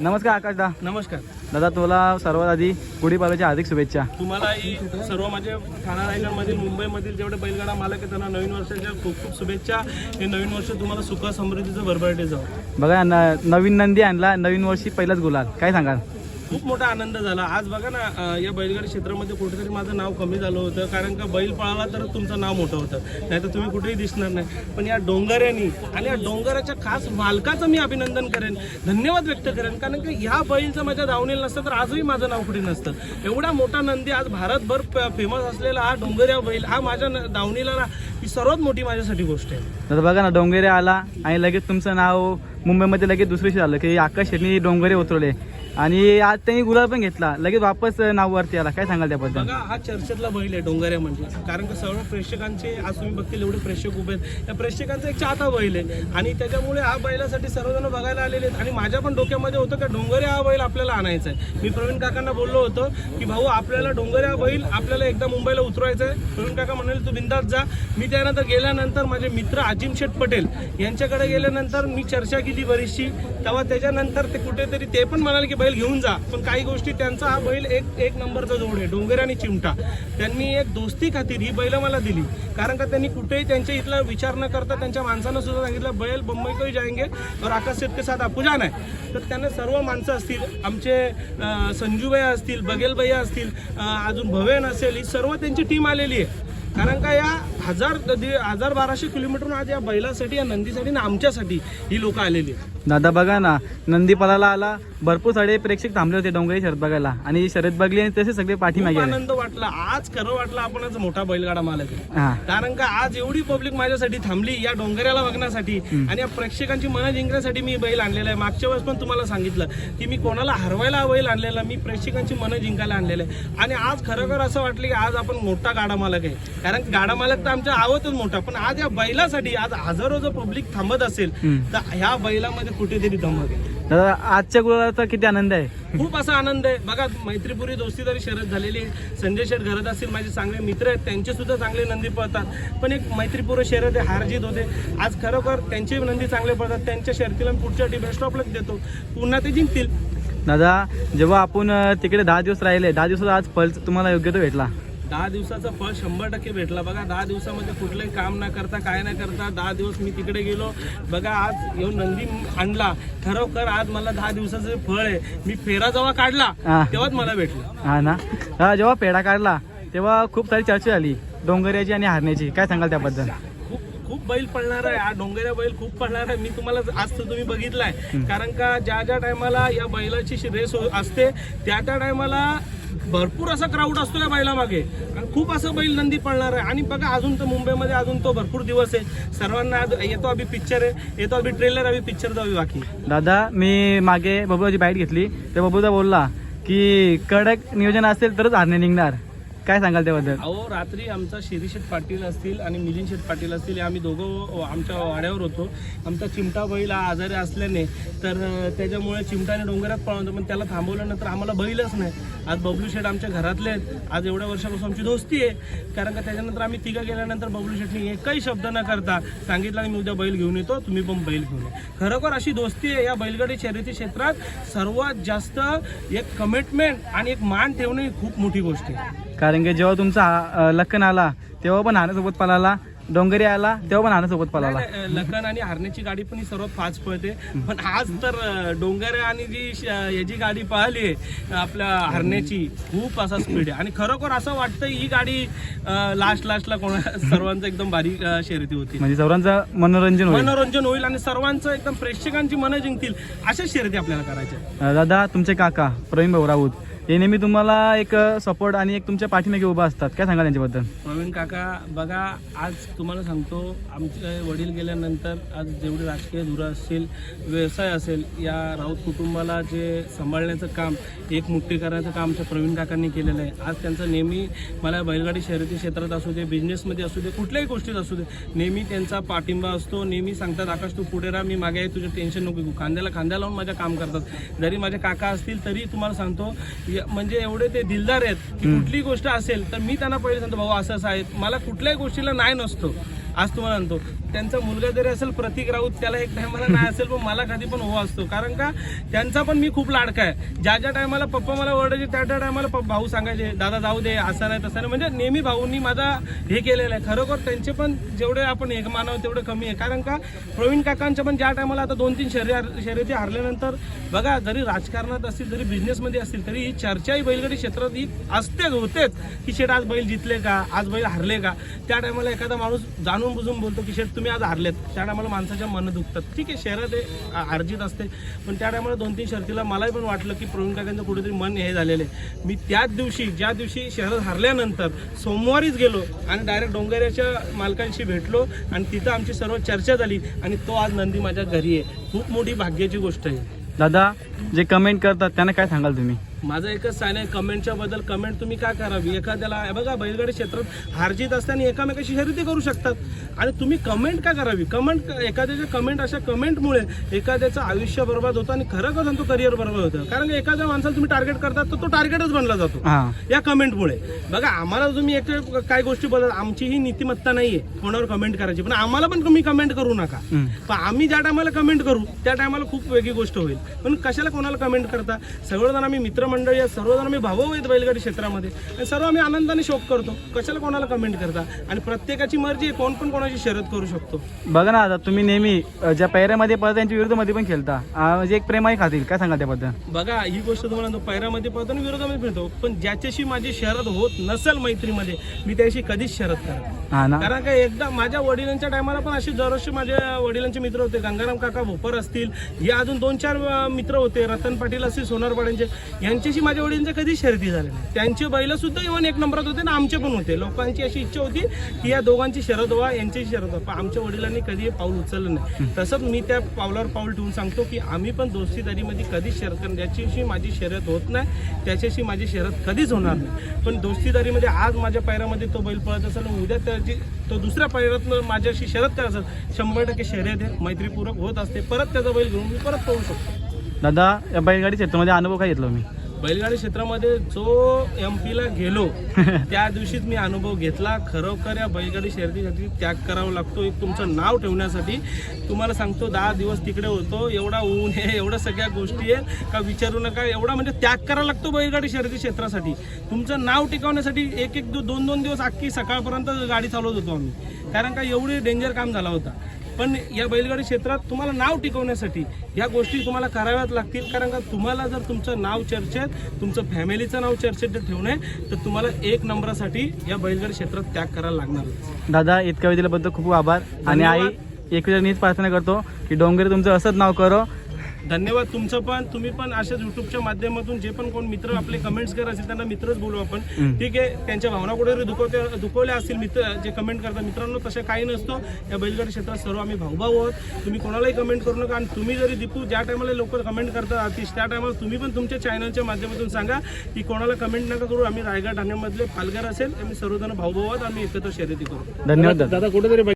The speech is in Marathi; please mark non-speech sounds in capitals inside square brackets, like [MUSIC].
नमस्कार आकाश दा नमस्कार. दादा तुला सर्वात आधी गुढीपाडव्याच्या हार्दिक शुभेच्छा. तुम्हाला ही सर्व माझे ठाणा रायगडमधील मुंबईमधील जेवढे बैलगाडा मालक आहेत त्यांना नवीन वर्षाच्या खूप खूप शुभेच्छा. हे नवीन वर्ष तुम्हाला सुख समृद्धीचं भरभराटे जाऊ बघा न नवीन नंदी आणला नवीन वर्षी पहिलाच गुलाल. काय सांगाल? खूप मोठा आनंद झाला. आज बघा ना या बैलगाडी क्षेत्रामध्ये कुठेतरी माझं नाव कमी झालं होतं कारण का बैल पळाला तर तुमचं नाव मोठं होतं. नाही तर तुम्ही कुठेही दिसणार नाही. पण या डोंगऱ्यांनी आणि या डोंगराच्या खास मालकाचं मी अभिनंदन करेन धन्यवाद व्यक्त करेन कारण की ह्या बैलचं माझ्या दावणीला नसतं तर आजही माझं नाव कुठे नसतं. एवढा मोठा नंदी आज भारतभर फेमस असलेला हा डोंगऱ्या बैल हा माझ्या न- दावणीला ना ही सर्वात मोठी माझ्यासाठी गोष्ट आहे. तर बघा ना डोंगरे आला आणि लगेच तुमचं नाव मुंबईमध्ये लगेच दुसरीशी झालं की आकाश यांनी डोंगरे उतरवले. आणि आज त्यांनी गुलाल पण घेतला. लगेच वापस नाववरती आला. काय सांगाल त्याबद्दल? हा चर्चेतला बैल आहे डोंगऱ्या म्हणजे कारण का सर्व प्रेक्षकांचे आज तुम्ही बघतील एवढे प्रेक्षक उभे आहेत. त्या प्रेक्षकांचा एक चाहता बैल आहे. आणि त्याच्यामुळे हा बैलासाठी सर्वजण बघायला आलेले आहेत. आणि माझ्या पण डोक्यामध्ये होतं का डोंगऱ्या हा बैल आपल्याला आणायचा आहे. मी प्रवीण काकांना बोललो होतो की भाऊ आपल्याला डोंगऱ्या हा बैल आपल्याला एकदा मुंबईला उतरवायचं आहे. प्रवीण काका म्हणाले तू बिंदात जा. मी त्यानंतर गेल्यानंतर माझे मित्र अजिम शेट पटेल यांच्याकडे गेल्यानंतर मी चर्चा केली बरीचशी. तेव्हा त्याच्यानंतर ते कुठेतरी ते पण म्हणाले की बैल घेऊन जा. पण काही गोष्टी त्यांचा हा बैल एक एक नंबरचा जोड आहे डोंगर आणि चिमटा. त्यांनी एक दोस्ती खातीर ही बैल मला दिली. कारण का त्यांनी कुठेही त्यांच्या इथला विचार न करता त्यांच्या माणसानं सुद्धा सांगितलं बैल बंबई कोई और आकाश शेट के साथ आपको जाना तर त्यांना सर्व माणसं असतील आमचे अं, संजूभैया असतील बघेलभैया असतील अजून भवेन असेल ही सर्व त्यांची टीम आलेली आहे. कारण का या हजार हजार बाराशे किलोमीटरहून आज या बैलासाठी या नंदीसाठी आणि आमच्यासाठी ही लोक आलेली दादा बघा ना नंदी पदाला आला भरपूर सारे प्रेक्षक थांबले होते डोंगरी शर्यत बघायला. आणि शर्यत बघली आणि तसे सगळे पाठीमागे आनंद वाटला. आज खरं वाटलं आपणच मोठा बैलगाडा मालक आहे. कारण का आज एवढी पब्लिक माझ्यासाठी थांबली या डोंगऱ्याला बघण्यासाठी आणि या प्रेक्षकांची मनं जिंकण्यासाठी मी बैल आणलेला आहे. मागच्या वेळेस पण तुम्हाला सांगितलं की मी कोणाला हरवायला बैल आणलेला मी प्रेक्षकांची मनं जिंकायला आणलेलं आहे. आणि आज खरोखर असं वाटलं की आज आपण मोठा गाडा मालक आहे. कारण की गाडा मालक तर आमच्या आवतच मोठा. पण आज या बैलासाठी आज हजारो जर पब्लिक थांबत असेल. तर ह्या बैलामध्ये कुठेतरी धमक आहे. दादा आजच्या गुलालाचा किती आनंद आहे? खूप असा आनंद आहे. बघा मैत्रीपुरी दोस्तीदारी शर्यत झालेली आहे. संजय शेठ घरात असतील माझे चांगले मित्र आहेत त्यांचे सुद्धा चांगले नंदी पळतात. पण एक मैत्रीपूर्व शर्यत आहे हार जीत होते. आज खरोखर त्यांचे नंदी चांगले पळतात. त्यांच्या शर्यतीला मी पुढच्या टी स्टॉपला देतो. पुन्हा ते जिंकतील. दादा जेव्हा आपण तिकडे दहा दिवस राहिले दहा दिवसात आज फल तुम्हाला योग्य तो भेटला. दहा दिवसाचा फळ शंभर टक्के भेटला. बघा दहा दिवसामध्ये कुठलंही काम न करता काय न करता दहा दिवस मी तिकडे गेलो. बघा आज येऊन नंदी आणला. खरोखर आज मला दहा दिवसाचं फळ आहे. मी फेरा जेव्हा काढला हा. तेव्हाच मला भेटलं. हा ना? जेव्हा पेढा काढला तेव्हा खूप सारी चर्चा झाली डोंगऱ्याची आणि हारण्याची. काय सांगाल त्याबद्दल? खूप खूप बैल पळणार आहे. हा डोंगऱ्या बैल खूप पळणार आहे. मी तुम्हाला आज तर तुम्ही बघितलाय. कारण का ज्या ज्या टायमाला या बैलाची रेस असते त्या त्या टायमाला भरपूर असा क्राऊड असतो या बैलामागे. आणि खूप असं बैल नंदी पळणार आहे. आणि बघा अजून तर मुंबईमध्ये अजून तो भरपूर दिवस आहे. सर्वांना येतो अभि पिक्चर आहे. येतो अभि ट्रेलर अभि पिक्चर जाऊ बाकी. दादा मी मागे बबूची बाईट घेतली. तर बबुजा बोलला की कडक नियोजन असेल तरच हारणे निघणार. काय सांगाल त्याबद्दल? अहो रात्री आमचा शिरीशेठ पाटील असतील आणि मिलिंद शेठ पाटील असतील आम्ही दोघं आमच्या वाड्यावर होतो. आमचा चिमटा बैल हा आजारी असल्याने तर त्याच्यामुळे चिमटाने डोंगरात पळवतो पण त्याला थांबवल्यानंतर आम्हाला बैलच नाही. आज बबलू शेठ आमच्या घरातले आहेत. आज एवढ्या वर्षापासून आमची दोस्ती आहे. कारण का त्याच्यानंतर आम्ही तिघं गेल्यानंतर बबलू शेठने एकही शब्द न करता सांगितलं की मी उद्या बैल घेऊन येतो तुम्ही पण बैल घेऊन या. खरोखर अशी दोस्ती आहे या बैलगाडी शर्यती क्षेत्रात. सर्वात जास्त एक कमिटमेंट आणि एक मान ठेवणं ही खूप मोठी गोष्ट आहे. कारण की जेव्हा तुमचा लखन आला तेव्हा पण हाण्यासोबत पळाला डोंगरी आला तेव्हा पण हाण्यासोबत पळाला. लखन आणि हरण्याची गाडी पण ही सर्वात फास्ट पळते. पण आज तर डोंगर आणि जी याची गाडी पाहिली आहे आपल्या हरण्याची खूप असा स्पीड आहे. आणि खरोखर असं वाटतं ही गाडी लास्ट लास्टला कोणा सर्वांचं एकदम बारीक अं, शर्यती होती. म्हणजे सर्वांचं मनोरंजन होईल. मनोरंजन होईल आणि सर्वांचं एकदम प्रेक्षकांची मनं जिंकतील अशाच शर्यती आपल्याला करायच्या दादा तुमचे काका प्रवीण भाऊ राऊत हे नेहमी तुम्हाला एक सपोर्ट आणि एक तुमच्या पाठीमागे उभा असतात. काय सांगा त्यांच्याबद्दल प्रवीण काका बघा आज तुम्हाला सांगतो आमचे वडील गेल्यानंतर आज जेवढी राजकीय धुरं असेल व्यवसाय असेल या राऊत कुटुंबाला जे सांभाळण्याचं काम एक मुठ्ठी करण्याचं काम आमच्या प्रवीण काकांनी केलेलं आहे. आज त्यांचं नेहमी मला बैलगाडी शर्यती क्षेत्रात असू दे बिझनेसमध्ये असू दे कुठल्याही गोष्टीत असू दे नेहमी त्यांचा पाठिंबा असतो नेहमी सांगतात आकाश तू पुढे राहा मी मागे आहे तुझं टेन्शन नको घेऊ. खांद्याला खांद्या लावून माझ्या काम करतात. जरी माझे काका असतील तरी तुम्हाला सांगतो म्हणजे एवढे ते दिलदार आहेत की कुठलीही गोष्ट असेल तर मी त्यांना पहिले सांगतो भाऊ असं असं आहे. मला कुठल्याही गोष्टीला नाही नसतो. आज तुम्हाला म्हणतो त्यांचा मुलगा जरी असेल प्रतीक राऊत त्याला एक टायमाला नाही असेल पण मला कधी पण हो असतो. कारण का त्यांचा पण मी खूप लाडका आहे. ज्या ज्या टायमाला पप्पा मला ओरडायचे त्या त्या टायमाला भाऊ सांगायचे दादा जाऊ दे असं नाही तसं नाही. म्हणजे नेहमी भाऊंनी माझा हे केलेलं आहे. खरोखर त्यांचे पण जेवढे आपण एक मानावं तेवढं कमी आहे. कारण का प्रवीण काकांच्या पण ज्या टायमाला आता दोन तीन शर्य शर्यती हरल्यानंतर बघा जरी राजकारणात असतील जरी बिझनेसमध्ये असतील तरी ही चर्चा ही बैलगाडी क्षेत्रात ही असतेच होतेच. की शेट आज बैल जितले का आज बैल हरले का त्या टायमाला एखादा माणूस जाणून बुजून बोलतो की शेठ तुम्ही आज हारलेत. त्या टायमाला माणसाच्या मन दुखतात. ठीक आहे शहरात हे आ- अर्जित असते पण त्या टायमाला दोन तीन शर्तीला मलाही पण वाटलं की प्रवीण काकांचं कुठेतरी मन हे झालेलं आहे. मी त्याच दिवशी ज्या दिवशी शहरात हारल्यानंतर सोमवारीच गेलो आणि डायरेक्ट डोंगऱ्याच्या मालकांशी भेटलो आणि तिथं आमची सर्व चर्चा झाली आणि तो आज नंदी माझ्या घरी आहे. खूप मोठी भाग्याची गोष्ट आहे. दादा जे कमेंट करतात त्यांना काय सांगाल तुम्ही? माझं एकच साईन आहे कमेंटच्या बद्दल कमेंट तुम्ही काय करावी? एखाद्याला बघा बैलगाडी क्षेत्रात हारजीत असताना एकामेकाशी शर्यती करू शकतात. आणि तुम्ही कमेंट का करावी? कमेंट एखाद्याच्या कमेंट अशा कमेंटमुळे एखाद्याचं आयुष्य बर्बाद होतं आणि खरं का सांगतो करिअर बर्बाद होतं? कारण एखाद्या माणसाला तुम्ही टार्गेट करतात तर तो टार्गेटच बनला जातो. या कमेंटमुळे बघा आम्हाला तुम्ही एक काय गोष्टी बोलत आमची ही नीतिमत्ता नाहीये कोणावर कमेंट करायची पण आम्हाला पण तुम्ही कमेंट करू नका. पण आम्ही ज्या टायमाला कमेंट करू त्या टायमाला खूप वेगळी गोष्ट होईल. पण कशाला कोणाला कमेंट करता? सर्वजण आम्ही मित्रमंडळी आहेत सर्वजण भाऊ आहेत बैलगाडी क्षेत्रामध्ये. आणि सर्व आम्ही आनंदाने शोक करतो. कशाला कोणाला कमेंट करता? आणि प्रत्येकाची मर्जी कोण पण कोणाची शर्यत करू शकतो. बघा ना आता तुम्ही नेहमी ज्या पैऱ्यामध्ये पळता त्यांच्या विरुद्धमध्ये पण खेळता. म्हणजे एक प्रेमाही खातील. काय सांगाल त्याबद्दल? बघा ही गोष्ट तुम्हाला पैरामध्ये पळतो आणि विरोधामध्ये फिरतो. पण ज्याच्याशी माझी शरद होत नसेल मैत्रीमध्ये मी त्याशी कधीच शरद करत हा ना. कारण का एकदा माझ्या वडिलांच्या टायमाला पण असे दरवर्षी माझ्या वडिलांचे मित्र होते. गंगाराम काका भोपर असतील. हे अजून दोन चार मित्र होते. रतन पाटील असतील सोनार पाड्यांचे यांच्याशी माझ्या वडिलांच्या कधीच शर्यती झाल्या नाही. त्यांचे बैल सुद्धा इव्हन एक नंबरात होते ना आमचे पण होते. लोकांची अशी इच्छा होती की या दोघांची शरद व्हा यांचीही शरद व्हा. पण आमच्या वडिलांनी कधी पाऊल उचललं नाही. तसंच मी त्या पावलावर पाऊल ठेवून सांगतो की आम्ही पण दोस्तीदारीमध्ये कधीच शर्यत करणार ज्याच्याशी माझी शर्यत होत नाही त्याच्याशी माझी शर्यत कधीच होणार नाही. पण दोस्तीदारीमध्ये आज माझ्या पायऱ्यामध्ये तो बैल पळत असेल उद्या त्याची तो दुसऱ्या पायऱ्यातनं माझ्याशी शर्यत करत असेल शंभर टक्के शर्यत आहे. मैत्रीपूर्वक होत असते. परत त्याचा बैल घेऊन मी परत पळू शकतो. दादा या बैलगाडी क्षेत्रामध्ये अनुभव काय घेतला मी बैलगाडी क्षेत्रामध्ये जो एम पीला गेलो [LAUGHS] त्या दिवशीच मी अनुभव घेतला. खरोखर या बैलगाडी शर्यतीसाठी त्याग करावा लागतो. एक तुमचं नाव ठेवण्यासाठी तुम्हाला सांगतो दहा दिवस तिकडे होतो. एवढा ऊन आहे एवढ्या सगळ्या गोष्टी आहेत. का विचारू नका एवढा म्हणजे त्याग करावा लागतो बैलगाडी शर्यती क्षेत्रासाठी. तुमचं नाव टिकवण्यासाठी एक एक दोन दोन दिवस अख्खी सकाळपर्यंत गाडी चालवत होतो आम्ही. कारण का एवढी डेंजर काम झाला होता. पण या बैलगाडी क्षेत्रात तुम्हाला नाव टिकवण्यासाठी या गोष्टी तुम्हाला कराव्याच लागतील. कारण का तुम्हाला जर तुमचं नाव चर्चेत तुमचं फॅमिलीचं नाव चर्चेत जर ठेवणं आहे तर तुम्हाला एक नंबरासाठी या बैलगाडी क्षेत्रात त्याग करायला लागणारच दादा इतक्या वेळ दिल्याबद्दल खूप खूप आभार. आणि आई एक वेळ मीच प्रार्थना करतो की डोंगरे तुमचं असंच नाव करो धन्यवाद तुमचं पण. तुम्ही पण अशाच युट्यूबच्या माध्यमातून जे पण कोण मित्र आपले कमेंट्स करत असतील त्यांना मित्रच बोलू आपण. ठीक आहे त्यांच्या भावना कुठेतरी दुखवते दुखवल्या असतील मित्र जे कमेंट करतात. मित्रांनो तसं काही नसतं. या बैलगाडी क्षेत्रात सर्व आम्ही भाऊभाऊ आहोत. तुम्ही कोणालाही कमेंट करू नका आणि तुम्ही जरी दीपू ज्या टायमाला लोक कमेंट करतात आतिश त्या टायमाला तुम्ही पण तुमच्या चॅनलच्या माध्यमातून सांगा की कोणाला कमेंट नका करू. आम्ही रायगड ठाण्यामधले पालघर असेल. आम्ही सर्वजण भाऊभाऊ आहोत. आम्ही एकत्र शर्यती करू. धन्यवाद दादा कुठेतरी